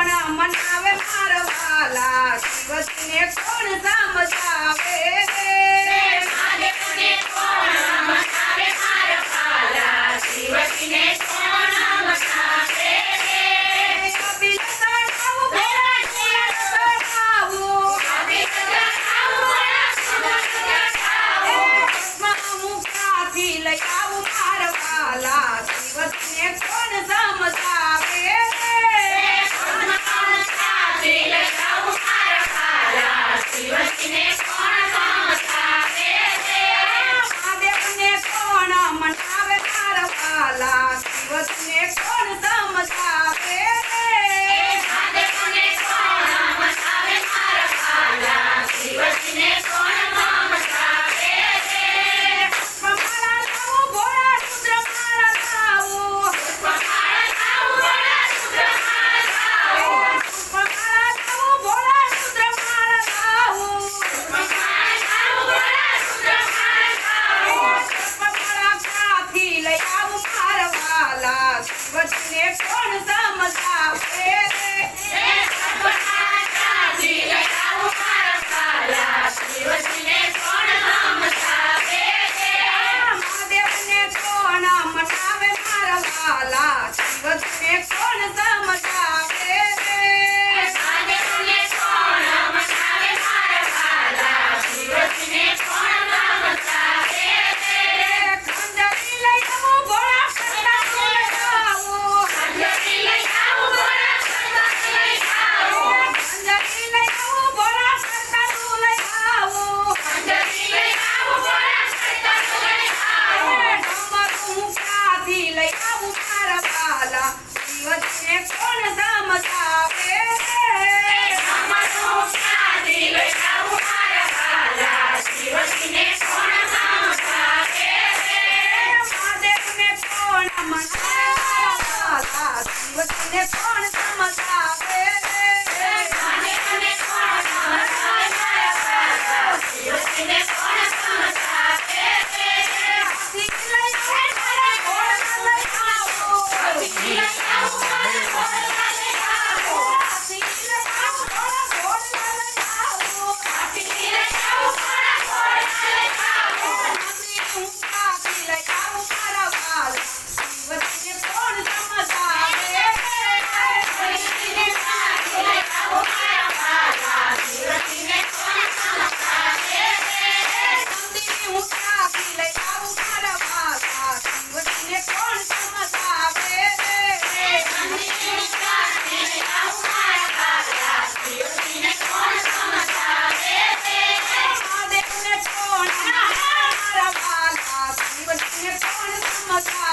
મારા અમર આવે મારવાલા શિવજીને કોણ કામ જાવે રે માગે પુને કોણ અમર આવે મારવાલા શિવજીને કોણ કામ જાવે રે કપી લસણ આવો ગેર છેલા આવો કપી ગર આવો રામ સુગતા આવો મામુ સાતી લઈ આવો મારવાલા શિવજીને કોણ કામ જાવે ભલા વચને કોણ સમજાવે મહાદેવને કોણ મનાવે મારા લાલા શિવજીને કોણ સમજાવે મનાયા દિવસને કોણ much.